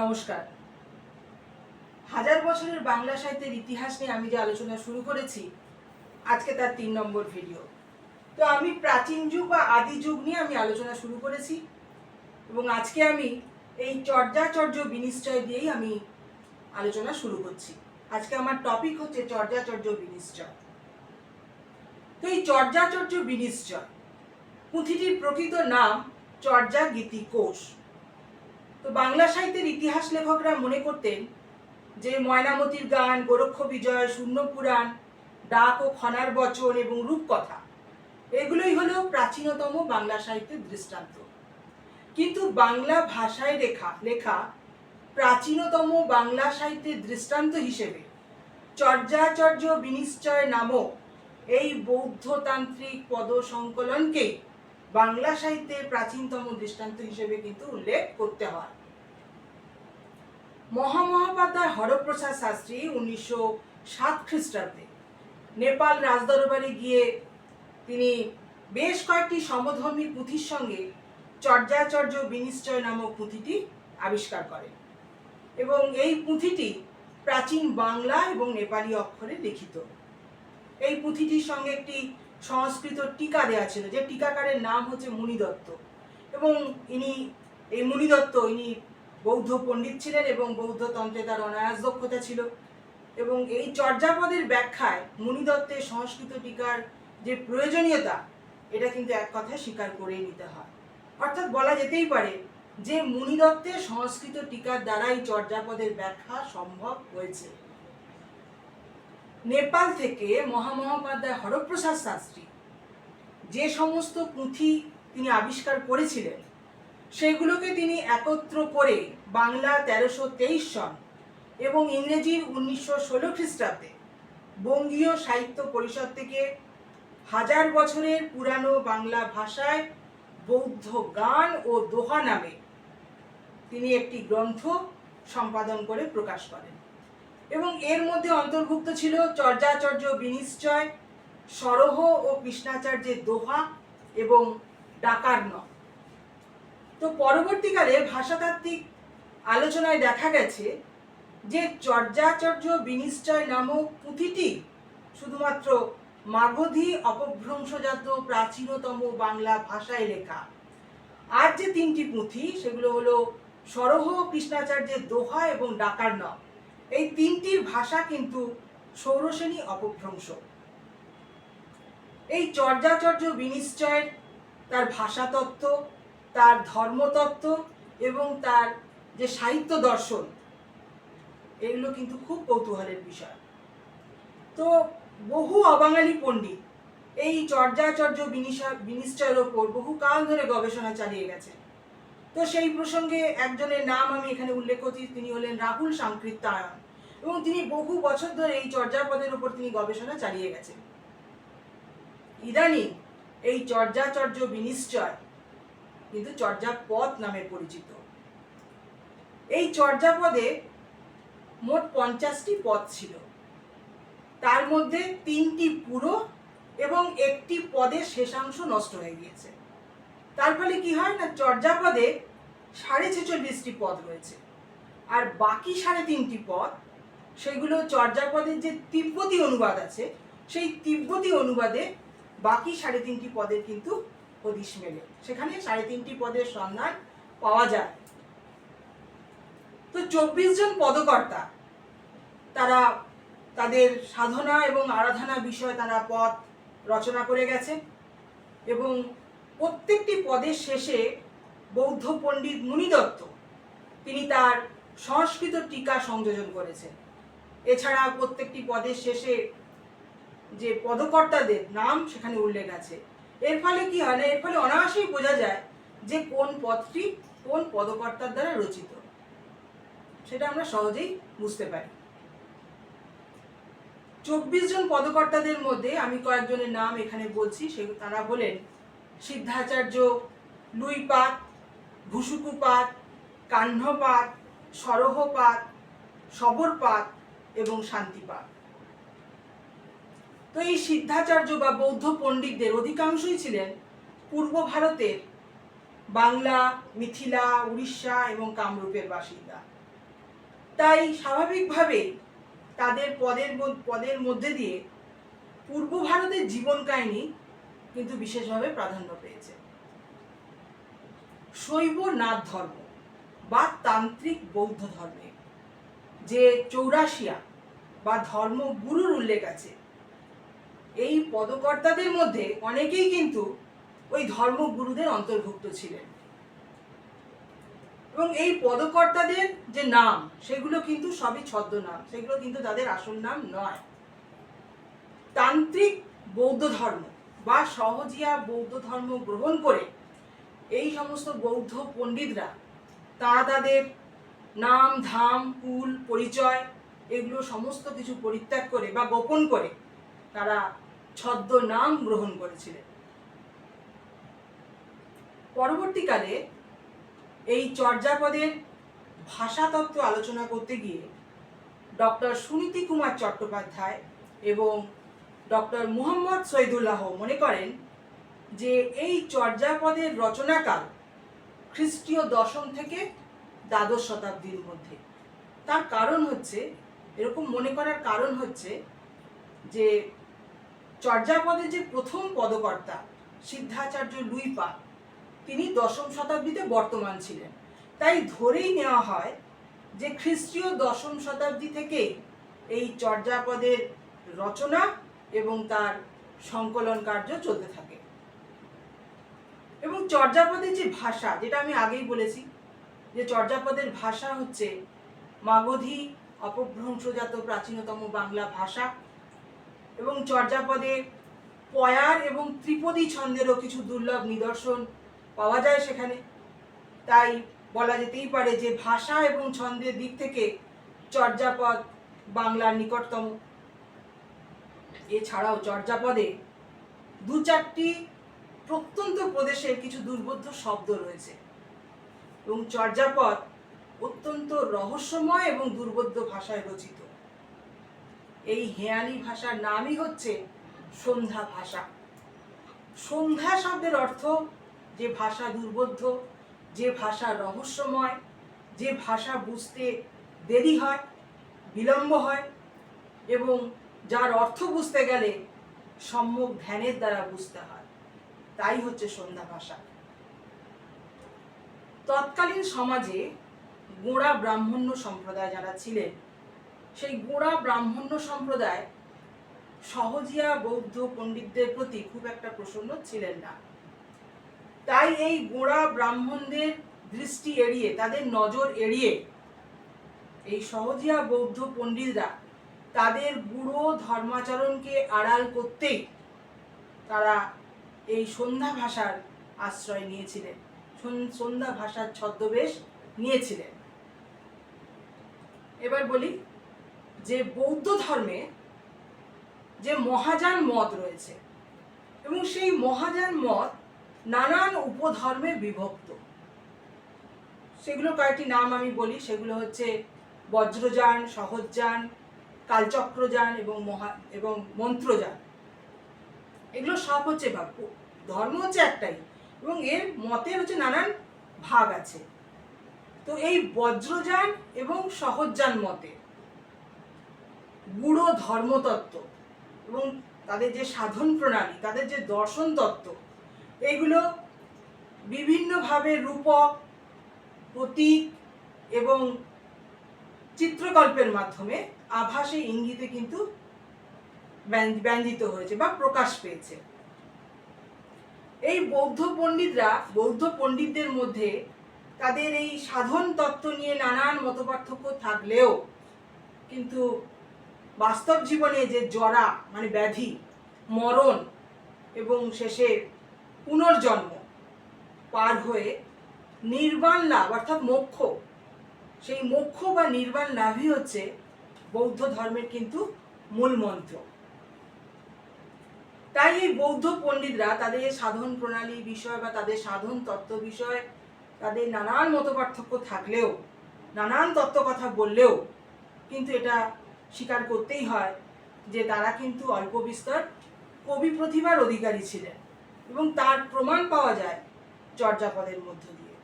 নমস্কার। হাজার বছরের বাংলা সাহিত্যের ইতিহাস নিয়ে আমি যে আলোচনা শুরু করেছি, আজকে তার তিন নম্বর ভিডিও তো আমি প্রাচীন যুগ বা আদি যুগ নিয়ে আমি আলোচনা শুরু করেছি এবং আজকে আমি এই চর্যাচর্য বিনিশ্চয় দিয়েই আমি আলোচনা শুরু করছি। আজকে আমার টপিক হচ্ছে চর্যাচর্য বিনিশ্চয়। তো এই চর্যাচর্য বিনিশ্চয়, পুঁথিটির প্রকৃত নাম চর্যা গীতি কোষ। তো বাংলা সাহিত্যের ইতিহাস লেখকরা মনে করতেন যে ময়নামতির গান, গোরক্ষ বিজয়, শূন্য পুরাণ, ডাক ও খনার বচন এবং রূপকথা, এগুলোই হলো প্রাচীনতম বাংলা সাহিত্যের দৃষ্টান্ত। কিন্তু বাংলা ভাষায় লেখা লেখা প্রাচীনতম বাংলা সাহিত্যের দৃষ্টান্ত হিসেবে চর্যাচর্য বিনিশ্চয় নামক এই বৌদ্ধতান্ত্রিক পদ সংকলনকেই বাংলা সাহিত্যের প্রাচীনতম দৃষ্টান্ত হিসেবে কিন্তু উল্লেখ করতে হয়। মহামহাপাধ্যায় হরপ্রসাদ শাস্ত্রী উনিশশো সাত খ্রিস্টাব্দে নেপাল রাজদরবারে গিয়ে তিনি বেশ কয়েকটি সমধর্মী পুঁথির সঙ্গে চর্যাচর্য বিনিশ্চয় নামক পুঁথিটি আবিষ্কার করেন এবং এই পুঁথিটি প্রাচীন বাংলা এবং নেপালি অক্ষরে লিখিত। এই পুঁথিটির সঙ্গে একটি সংস্কৃত টিকা দেওয়া ছিল, যে টিকাকারের নাম হচ্ছে মুনিদত্ত। এবং ইনি, এই মুনিদত্ত ইনি বৌদ্ধ পণ্ডিত ছিলেন এবং বৌদ্ধ তন্ত্রে তার অনায়াস দক্ষতা ছিল। এবং এই চর্যাপদের ব্যাখ্যায় মুনিদত্তের সংস্কৃত টিকার যে প্রয়োজনীয়তা, এটা কিন্তু এক কথায় স্বীকার করেই নিতে হয়। অর্থাৎ বলা যেতেই পারে যে মুনিদত্তের সংস্কৃত টিকার দ্বারাই চর্যাপদের ব্যাখ্যা সম্ভব হয়েছে। নেপাল থেকে মহামহোপাধ্যায় হরপ্রসাদ শাস্ত্রী। যে সমস্ত পুঁথি তিনি আবিষ্কার করেছিলেন, সেগুলোকে তিনি একত্র করে বাংলা তেরোশো তেইশ সন এবং ইংরেজির উনিশশো ষোলো খ্রিস্টাব্দে বঙ্গীয় সাহিত্য পরিষদ থেকে হাজার বছরের পুরানো বাংলা ভাষায় বৌদ্ধ গান ও দোহা নামে তিনি একটি গ্রন্থ সম্পাদন করে প্রকাশ করেন। এবং এর মধ্যে অন্তর্ভুক্ত ছিল চর্যাচর্য বিনিশ্চয়, সরহ ও কৃষ্ণাচার্যের দোহা এবং ডাকার ন তো পরবর্তীকালে ভাষাতাত্ত্বিক আলোচনায় দেখা গেছে যে চর্যাচর্য বিনিশ্চয় নামক পুঁথিটি শুধুমাত্র মাগধী অপভ্রংশজাত প্রাচীনতম বাংলা ভাষায় লেখা। আর যে তিনটি পুঁথি, সেগুলো হলো সরহ কৃষ্ণাচার্যের দোহা এবং ডাকার ন এই তিনটির ভাষা কিন্তু সৌরসেনী অপভ্রংশ। এই চর্যাচর্য বিনিশ্চয়ের তার ভাষাতত্ত্ব, তার ধর্মতত্ত্ব এবং তার যে সাহিত্য দর্শন, এগুলো কিন্তু খুব কৌতূহলের বিষয়। তো বহু অবাঙালি পণ্ডিত এই চর্যাচর্য বিনিশ্চয়ের ওপর বহু কাল ধরে গবেষণা চালিয়ে গেছে তো সেই প্রসঙ্গে একজনের নাম আমি এখানে উল্লেখ করছি, তিনি হলেন রাহুল সাংকৃত্যায়ন। এবং তিনি বহু বছর ধরে এই চর্যাপদের উপর তিনি গবেষণা চালিয়ে গেছেন। ইদানিং এই চর্যাচর্য বিনিশ্চয়, কিন্তু চর্যাপদ নামে পরিচিত। এই চর্যাপদে মোট পঞ্চাশটি পদ ছিল। তার মধ্যে তিনটি পুরো এবং একটি পদের শেষাংশ নষ্ট হয়ে গিয়েছে। তার ফলে কি হয় না, চর্যাপদে সাড়ে ছেচল্লিশটি পদ রয়েছে। আর বাকি সাড়ে তিনটি পদ, সেগুলো চর্যাপদের যে তিব্বতী অনুবাদ আছে, সেই তিব্বতী অনুবাদে বাকি সাড়ে তিনটি পদের কিন্তু হদিশ মেলে। সেখানে সাড়ে তিনটি পদের সন্ধান পাওয়া যায়। তো চব্বিশ জন পদকর্তা, তারা তাদের সাধনা এবং আরাধনা বিষয়ে তারা পদ রচনা করে গেছে এবং প্রত্যেকটি পদের শেষে বৌদ্ধ পণ্ডিত মুনিদত্ত, তিনি তার সংস্কৃত টিকা সংযোজন করেছেন। এছাড়া প্রত্যেকটি পদের শেষে যে পদকর্তাদের নাম সেখানে উল্লেখ আছে। এর ফলে কি হয় না, এর ফলে অনায়াসেই বোঝা যায় যে কোন পদটি কোন পদকর্তার দ্বারা রচিত। সেটা আমরা সহজেই বুঝতে পারি। চব্বিশ জন পদকর্তাদের মধ্যে আমি কয়েকজনের নাম এখানে বলছি, সে তারা হলেন সিদ্ধাচার্য, লুইপাত, ভুসুকুপাত কাহ্নপাত সরহপাত, সবরপাত এবং শান্তিপাত। তো এই সিদ্ধাচার্য বা বৌদ্ধ পণ্ডিতদের অধিকাংশই ছিলেন পূর্ব ভারতের বাংলা, মিথিলা, উড়িষ্যা এবং কামরূপের বাসিন্দা। তাই স্বাভাবিকভাবে তাদের পদের পদের মধ্যে দিয়ে পূর্ব ভারতের জীবন কাহিনী কিন্তু বিশেষভাবে প্রাধান্য পেয়েছে। শৈব নাথ ধর্ম বা তান্ত্রিক বৌদ্ধ ধর্মে, যে চৌরাশিয়া বা ধর্মগুরুর উল্লেখ আছে, এই পদকর্তাদের মধ্যে অনেকেই কিন্তু ওই ধর্মগুরুদের অন্তর্ভুক্ত ছিলেন। এবং এই পদকর্তাদের যে নাম, সেগুলো কিন্তু সবই ছদ্মনাম, সেগুলো কিন্তু তাদের আসল নাম নয়। তান্ত্রিক বৌদ্ধ ধর্ম বা সহজিয়া বৌদ্ধ ধর্ম গ্রহণ করে এই সমস্ত বৌদ্ধ পণ্ডিতরা তারা তাদের নাম, ধাম, কুল, পরিচয় এগুলো সমস্ত কিছু পরিত্যাগ করে বা গোপন করে তারা ছদ্ম নাম গ্রহণ করেছিলেন। পরবর্তীকালে এই চর্যাপদের ভাষাতত্ত্ব আলোচনা করতে গিয়ে ডক্টর সুনীতি কুমার চট্টোপাধ্যায় এবং ডক্টর মুহাম্মদ সৈদুল্লাহ মনে করেন যে এই চর্যাপদের রচনাকাল খ্রিস্টীয় দশম থেকে দ্বাদশ শতাব্দীর মধ্যে। তার কারণ হচ্ছে, এরকম মনে করার কারণ হচ্ছে যে চর্যাপদের যে প্রথম পদকর্তা সিদ্ধাচার্য লুইপা, তিনি দশম শতাব্দীতে বর্তমান ছিলেন। তাই ধরেই নেওয়া হয় যে খ্রিস্টীয় দশম শতাব্দী থেকে এই চর্যাপদের রচনা এবং তার সংকলন কার্য চলতে থাকে। এবং চর্যাপদের যে ভাষা, যেটা আমি আগেই বলেছি, যে চর্যাপদের ভাষা হচ্ছে মাগধী অপভ্রংশজাত প্রাচীনতম বাংলা ভাষা এবং চর্যাপদে পয়ার এবং ত্রিপদী ছন্দেরও কিছু দুর্লভ নিদর্শন পাওয়া যায় সেখানে। তাই বলা যেতেই পারে যে ভাষা এবং ছন্দের দিক থেকে চর্যাপদ বাংলার নিকটতম। এছাড়াও চর্যাপদে দু চারটি প্রত্যন্ত প্রদেশের কিছু দুর্বোধ্য শব্দ রয়েছে। এবং চর্যাপদ অত্যন্ত রহস্যময় এবং দুর্বোধ্য ভাষায় রচিত। এই হেয়ালি ভাষার নামই হচ্ছে সন্ধ্যা ভাষা। সন্ধ্যা শব্দের অর্থ যে ভাষা দুর্বোধ্য, যে ভাষা রহস্যময়, যে ভাষা বুঝতে দেরি হয়, বিলম্ব হয় এবং যার অর্থ বুঝতে গেলে সম্যক ধ্যানের দ্বারা বুঝতে হয়। তাই হচ্ছে সন্ধ্যা ভাষা। তৎকালীন সমাজে গোড়া ব্রাহ্মণ্য সম্প্রদায় যারা ছিলেন, সেই গোড়া ব্রাহ্মণ্য সম্প্রদায় সহজিয়া বৌদ্ধ পণ্ডিতদের প্রতি খুব একটা প্রসন্ন ছিলেন না। তাই এই গোড়া ব্রাহ্মণদের দৃষ্টি এড়িয়ে, তাদের নজর এড়িয়ে এই সহজিয়া বৌদ্ধ পণ্ডিতরা তাদের বুড়ো ধর্মাচরণকে আড়াল করতেই তারা এই সন্ধ্যা ভাষার আশ্রয় নিয়েছিলেন। সন- সন্ধ্যা ভাষার ছদ্মবেশ নিয়েছিলেন। এবার বলি যে বৌদ্ধ ধর্মে যে মহাযান মত রয়েছে এবং সেই মহাযান মত নানান উপধর্মে বিভক্ত। সেগুলো কয়েকটি নাম আমি বলি, সেগুলো হচ্ছে বজ্রযান, সহজযান কালচক্রযান এবং মহা, এবং মন্ত্রযান। এগুলো সব হচ্ছে ভাব ধর্ম হচ্ছে একটাই এবং এর মতের হচ্ছে নানান ভাগ আছে। তো এই বজ্রযান এবং সহজযান মতে গুড়ো ধর্মতত্ত্ব এবং তাদের যে সাধন প্রণালী, তাদের যে দর্শন তত্ত্ব, এইগুলো বিভিন্নভাবে রূপক, প্রতীক এবং চিত্রকল্পের মাধ্যমে আভাসে ইঙ্গিতে কিন্তু ব্যঞ্জ- ব্যঞ্জিত হয়েছে বা প্রকাশ পেয়েছে। এই বৌদ্ধ পণ্ডিতরা, বৌদ্ধ পণ্ডিতদের মধ্যে তাদের এই সাধন তত্ত্ব নিয়ে নানান মতপার্থক্য থাকলেও কিন্তু বাস্তব জীবনে যে জরা মানে ব্যাধি, মরণ এবং শেষে পুনর্জন্ম পার হয়ে নির্বাণ লাভ, অর্থাৎ মোক্ষ সেই মোক্ষ বা নির্বাণ লাভই হচ্ছে বৌদ্ধ ধর্মের কিন্তু মূল মন্ত্র। তাই এই বৌদ্ধ পণ্ডিতরা তাদের সাধন প্রণালী বিষয় বা তাদের সাধন তত্ত্ব বিষয়, তাদের নানান মতপার্থক্য থাকলেও, নানান তত্ত্ব কথা বললেও কিন্তু এটা স্বীকার করতেই হয় যে তারা কিন্তু অল্প বিস্তর কবি প্রতিভার অধিকারী ছিলেন এবং তার প্রমাণ পাওয়া যায় চর্যাপদের মধ্য দিয়ে।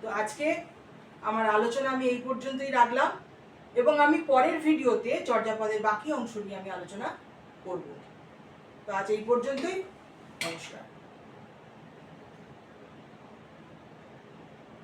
তো আজকে আমার আলোচনা আমি এই পর্যন্তই রাখলাম এবং আমি পরের ভিডিওতে চর্যাপদের বাকি অংশ নিয়ে আমি আলোচনা করব। তো আজ এই পর্যন্তই, নমস্কার।